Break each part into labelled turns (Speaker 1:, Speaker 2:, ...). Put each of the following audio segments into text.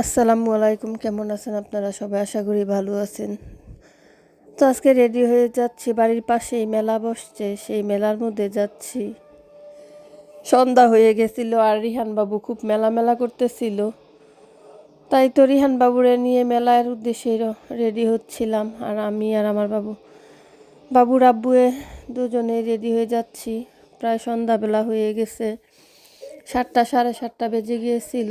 Speaker 1: আসসালামু আলাইকুম, কেমন আছেন আপনারা? সবাই আশা করি ভালো আছেন। তো আজকে রেডি হয়ে যাচ্ছি, বাড়ির পাশেই মেলা বসছে, সেই মেলার মধ্যে যাচ্ছি। সন্ধ্যা হয়ে গেছিল আর রিহান বাবু খুব মেলা মেলা করতেছিল। তাই তো রিহান বাবুরে নিয়ে মেলার উদ্দেশ্যে রেডি হচ্ছিলাম আর আমি আর আমার বাবু। বাবুর আব্বুয়ে দুজনে রেডি হয়ে যাচ্ছি। প্রায় সন্ধ্যাবেলা হয়ে গেছে। সাতটা, সাড়ে সাতটা বেজে গিয়েছিল।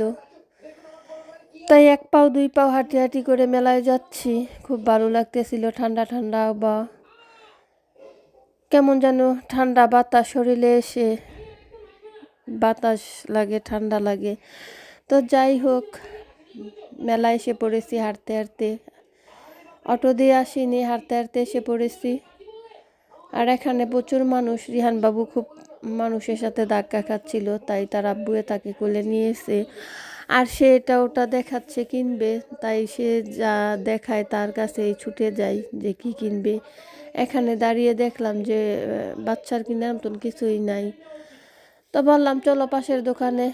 Speaker 1: তাই এক পাও, দুই পাও হাঁটি হাঁটি করে মেলায় যাচ্ছি। খুব ভালো লাগতেছিল ঠান্ডা ঠান্ডা বা কেমন যেন ঠান্ডা বাতাস, শরীরে এসে বাতাস লাগে, ঠান্ডা লাগে। তো যাই হোক, মেলায় এসে পড়েছি হাঁটতে হাঁটতে। অটো দিয়ে আসিনি, হাঁটতে হাঁটতে এসে পড়েছি। আর এখানে প্রচুর মানুষ রিহানবাবু খুব মানুষের সাথে ধাক্কা খাচ্ছিল, তাই তার আব্বুয়ে তাকে কোলে নিয়েছে আর সে এটা ওটা দেখাচ্ছে, কিনবে। তাই সে যা দেখায় তার কাছে ছুটে যায় যে কি কিনবে। এখানে দাঁড়িয়ে দেখলাম যে বাচ্চার কিনার মতন কিছুই নাই। তো বললাম, চলো পাশের দোকানে।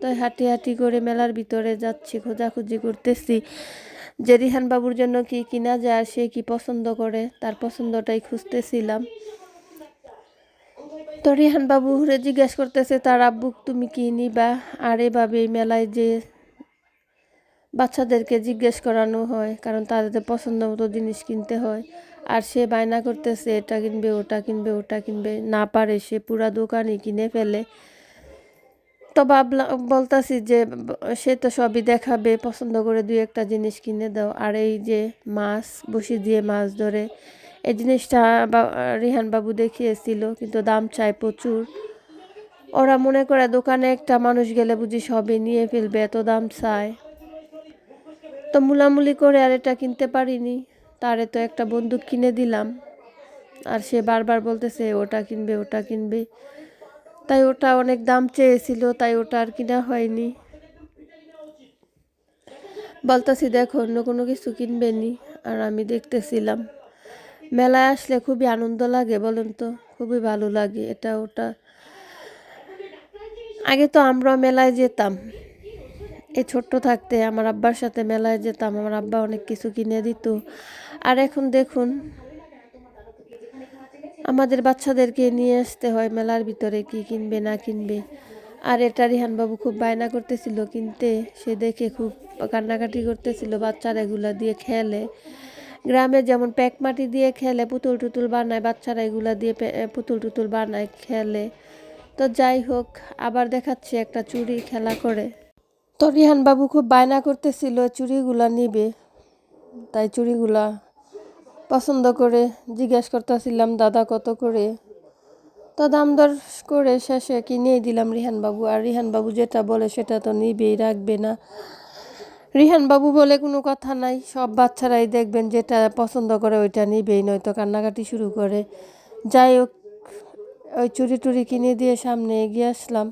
Speaker 1: তো হাঁটি হাঁটি করে মেলার ভিতরে যাচ্ছি, খোঁজাখুঁজি করতেছি যে রিহান বাবুর জন্য কি কিনা যায় সে কি পছন্দ করে। তার পছন্দটাই খুঁজতেছিলাম। তো রিহান বাবু হুরে জিজ্ঞেস করতেছে, তার আব্বু তুমি কি নিবা? আর এভাবে মেলায় যে বাচ্চাদেরকে জিজ্ঞেস করানো হয়, কারণ তাদের পছন্দ মতো জিনিস কিনতে হয়, আর সে বায়না করতেছে, এটা কিনবে, ওটা কিনবে ওটা কিনবে। না পারে সে পুরা দোকানই কিনে ফেলে। তো ভাবলাম বলতাছি যে, সে তো সবই দেখাবে, পছন্দ করে দুই একটা জিনিস কিনে দাও। আর এই যে মাছ, বসি দিয়ে মাছ ধরে এই জিনিসটা রিহান বাবু দেখিয়েছিল, কিন্তু দাম চায় প্রচুর। ওরা মনে করে দোকানে একটা মানুষ গেলে বুঝি সবই নিয়ে ফেলবে, এত দাম চায়। তো মুলামুলি করে আর এটা কিনতে পারিনি, তারে তো একটা বন্দুক কিনে দিলাম। আর সে বারবার বলতেছে, ওটা কিনবে ওটা কিনবে। তাই ওটা অনেক দাম চেয়েছিল, তাই ওটা আর কিনা হয়নি। বলতেছি, দেখো, অন্য কোনো কিছু কিনবেনি আর আমি দেখতেছিলাম। মেলায় আসলে খুবই আনন্দ লাগে, বলুন তো? খুবই ভালো লাগে এটা, ওটা। আগে তো আমরা মেলায় যেতাম। এই ছোট্ট থাকতে আমার আব্বার সাথে মেলায় যেতাম, আমার আব্বা অনেক কিছু কিনে দিত। আর এখন দেখুন, আমাদের বাচ্চাদেরকে নিয়ে আসতে হয় মেলার ভিতরে কি কিনবে, না কিনবে। আর এটা রিহানবাবু খুব বায়না করতেছিল কিনতে। সে দেখে খুব কান্নাকাটি করতেছিল, বাচ্চারা এগুলা দিয়ে খেলে। গ্রামে যেমন প্যাক মাটি দিয়ে খেলে, পুতুল টুতুল বানায়, বাচ্চারা এগুলা দিয়ে পুতুল টুতুল বানায়, খেলে। তো যাই হোক, আবার দেখাচ্ছি একটা চুরি খেলা করে। তো রিহান বাবু খুব বায়না করতেছিল চুড়িগুলা নিবে। তাই চুড়িগুলা পছন্দ করে জিজ্ঞেস করতেছিলাম, দাদা, কত করে? তো দাম দর করে শেষে কিনেই দিলাম রিহান বাবু। আর রিহান বাবু যেটা বলে, সেটা তো নিবেই, রাখবে না। রিহান বাবু বলে কোনো কথা নাই। সব বাচ্চারাই দেখবেন যেটা পছন্দ করে ওইটা নিবেই, নয়তো কান্নাকাটি শুরু করে। যাই হোক, ওই চুরি টুরি কিনে দিয়ে সামনে এগিয়ে আসলাম।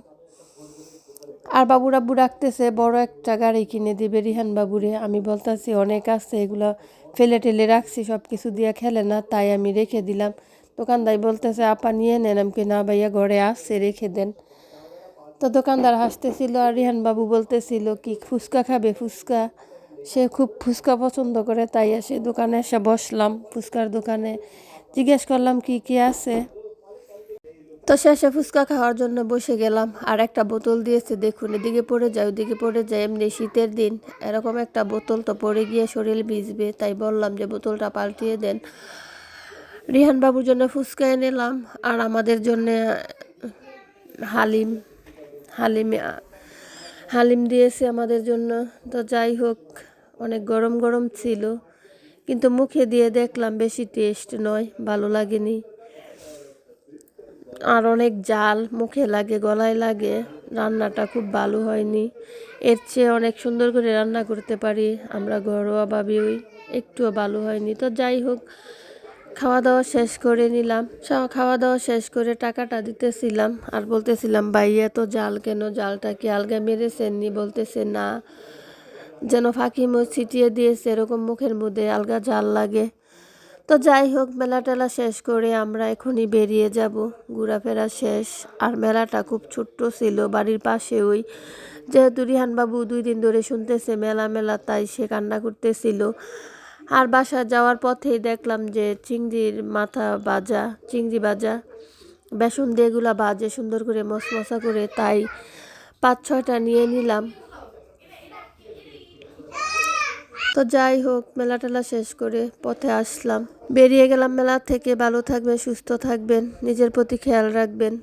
Speaker 1: আর বাবুর আব্বু রাখতেছে বড় একটা গাড়ি কিনে দিবে রিহান বাবুরে আমি বলতেছি, অনেক আছে, এগুলো ফেলে টেলে রাখছি সব কিছু দিয়ে খেলে না, তাই আমি রেখে দিলাম। দোকানদার বলতেছে, আপা নিয়ে নেন, আমি না ভাইয়া, ঘরে আসছে রেখে দেন। তো দোকানদার হাসতেছিল আর রিহান বাবু বলতেছিল কি, ফুচকা খাবে ফুচকা? সে খুব ফুচকা পছন্দ করে, তাই এসে দোকানে এসে বসলাম, ফুচকার দোকানে। জিজ্ঞেস করলাম, কি কি আছে? তো শেষে ফুচকা খাওয়ার জন্য বসে গেলাম, আর একটা বোতল দিয়েছে, দেখুন, এদিকে পড়ে যায়, ওদিকে পড়ে যায়, এমনি শীতের দিন। এরকম একটা বোতল তো পড়ে গিয়ে শরীর ভিজবে, তাই বললাম যে বোতলটা পাল্টিয়ে দেন। রিহান বাবুর জন্য ফুচকা এনে এনেলাম, আর আমাদের জন্য হালিম হালিম হালিম দিয়েছে আমাদের জন্য। তো যাই হোক, অনেক গরম গরম ছিল, কিন্তু মুখে দিয়ে দেখলাম বেশি টেস্ট নয়, ভালো লাগেনি। আর অনেক জাল মুখে লাগে, গলায় লাগে, রান্নাটা খুব ভালো হয়নি। এর চেয়ে অনেক সুন্দর করে রান্না করতে পারি, আমরা ঘরোয়াভাবে ওই একটুও ভালো হয়নি। তো যাই হোক খাওয়া দাওয়া শেষ করে নিলাম। খাওয়া দাওয়া শেষ করে টাকাটা দিতেছিলাম আর বলতেছিলাম, ভাই, এত জাল কেন? জালটা কি আলগা মেরেছেননি? বলতেছে, না। যেন ফাঁকি মুখ ছিটিয়ে দিয়েছে, এরকম মুখের মধ্যে আলগা জাল লাগে। তো যাই হোক মেলা টেলা শেষ করে আমরা এখনই বেরিয়ে যাব। ঘোরাফেরা শেষ। আর মেলাটা খুব ছোট্ট ছিল, বাড়ির পাশে ওই যেহেতু রিহানবাবু দুই দিন ধরে শুনতেছে মেলা মেলা তাই সে কান্না করতেছিল। আর বাসা যাওয়ার পথেই দেখলাম যে চিংড়ির মাথা বাজা চিংড়ি বাজা বেসন দিয়ে এগুলা বাজে সুন্দর করে মশমশা করে তাই পাঁচ ছয়টা নিয়ে নিলাম। তো যাই হোক মেলা টেলা শেষ করে পথে আসলাম। বেরিয়ে গেলাম মেলা থেকে। ভালো থাকবেন, সুস্থ থাকবেন, নিজের প্রতি খেয়াল রাখবেন।